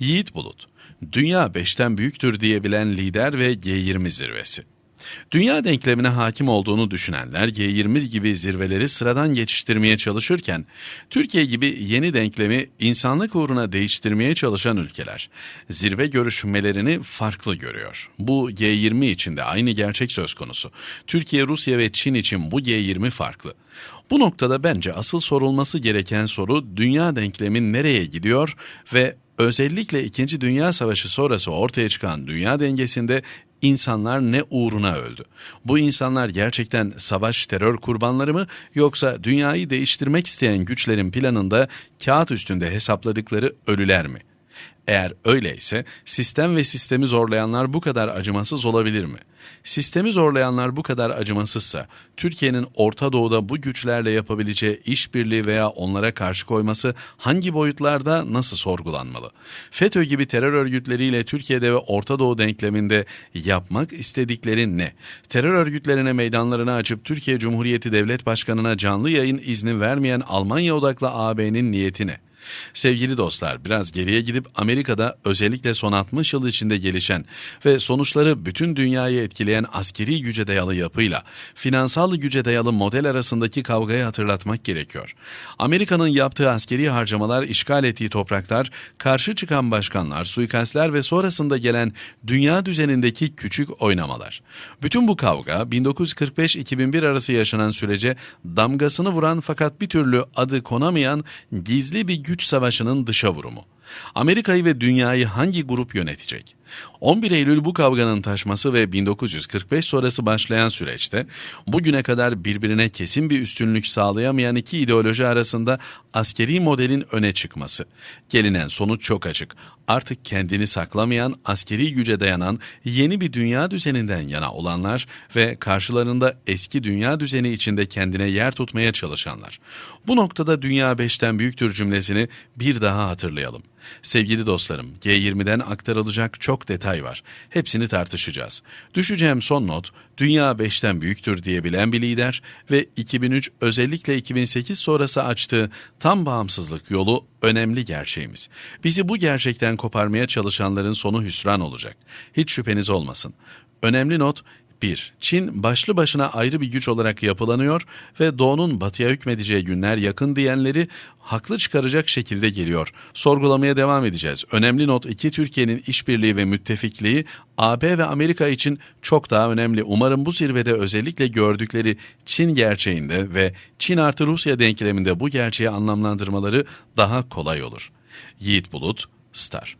Yiğit Bulut, dünya beşten büyüktür diyebilen lider ve G20 zirvesi. Dünya denklemine hakim olduğunu düşünenler G20 gibi zirveleri sıradan geçiştirmeye çalışırken, Türkiye gibi yeni denklemi insanlık uğruna değiştirmeye çalışan ülkeler, zirve görüşmelerini farklı görüyor. Bu G20 için de aynı gerçek söz konusu. Türkiye, Rusya ve Çin için bu G20 farklı. Bu noktada bence asıl sorulması gereken soru dünya denklemin nereye gidiyor ve özellikle 2. Dünya Savaşı sonrası ortaya çıkan dünya dengesinde insanlar ne uğruna öldü? Bu insanlar gerçekten savaş terör kurbanları mı yoksa dünyayı değiştirmek isteyen güçlerin planında kağıt üstünde hesapladıkları ölüler mi? Eğer öyleyse sistem ve sistemi zorlayanlar bu kadar acımasız olabilir mi? Sistemi zorlayanlar bu kadar acımasızsa Türkiye'nin Orta Doğu'da bu güçlerle yapabileceği işbirliği veya onlara karşı koyması hangi boyutlarda nasıl sorgulanmalı? FETÖ gibi terör örgütleriyle Türkiye'de ve Orta Doğu denkleminde yapmak istedikleri ne? Terör örgütlerine meydanlarını açıp Türkiye Cumhuriyeti Devlet Başkanı'na canlı yayın izni vermeyen Almanya odaklı AB'nin niyeti ne? Sevgili dostlar, biraz geriye gidip Amerika'da özellikle son 60 yıl içinde gelişen ve sonuçları bütün dünyayı etkileyen askeri güce dayalı yapıyla finansal güce dayalı model arasındaki kavgayı hatırlatmak gerekiyor. Amerika'nın yaptığı askeri harcamalar, işgal ettiği topraklar, karşı çıkan başkanlar, suikastler ve sonrasında gelen dünya düzenindeki küçük oynamalar. Bütün bu kavga 1945-2001 arası yaşanan sürece damgasını vuran fakat bir türlü adı konamayan gizli bir güç savaşının dışa vurumu. Amerika'yı ve dünyayı hangi grup yönetecek? 11 Eylül bu kavganın taşması ve 1945 sonrası başlayan süreçte bugüne kadar birbirine kesin bir üstünlük sağlayamayan iki ideoloji arasında askeri modelin öne çıkması. Gelinen sonuç çok açık. Artık kendini saklamayan, askeri güce dayanan yeni bir dünya düzeninden yana olanlar ve karşılarında eski dünya düzeni içinde kendine yer tutmaya çalışanlar. Bu noktada dünya beşten büyüktür cümlesini bir daha hatırlayalım. Sevgili dostlarım, G20'den aktarılacak çok detay var. Hepsini tartışacağız. Düşeceğim son not, dünya 5'ten büyüktür diyebilen bir lider ve 2003 özellikle 2008 sonrası açtığı tam bağımsızlık yolu önemli gerçeğimiz. Bizi bu gerçekten koparmaya çalışanların sonu hüsran olacak. Hiç şüpheniz olmasın. Önemli not, 1. Çin başlı başına ayrı bir güç olarak yapılanıyor ve Doğu'nun batıya hükmedeceği günler yakın diyenleri haklı çıkaracak şekilde geliyor. Sorgulamaya devam edeceğiz. Önemli not 2. Türkiye'nin işbirliği ve müttefikliği AB ve Amerika için çok daha önemli. Umarım bu zirvede özellikle gördükleri Çin gerçeğinde ve Çin artı Rusya denkleminde bu gerçeği anlamlandırmaları daha kolay olur. Yiğit Bulut, Star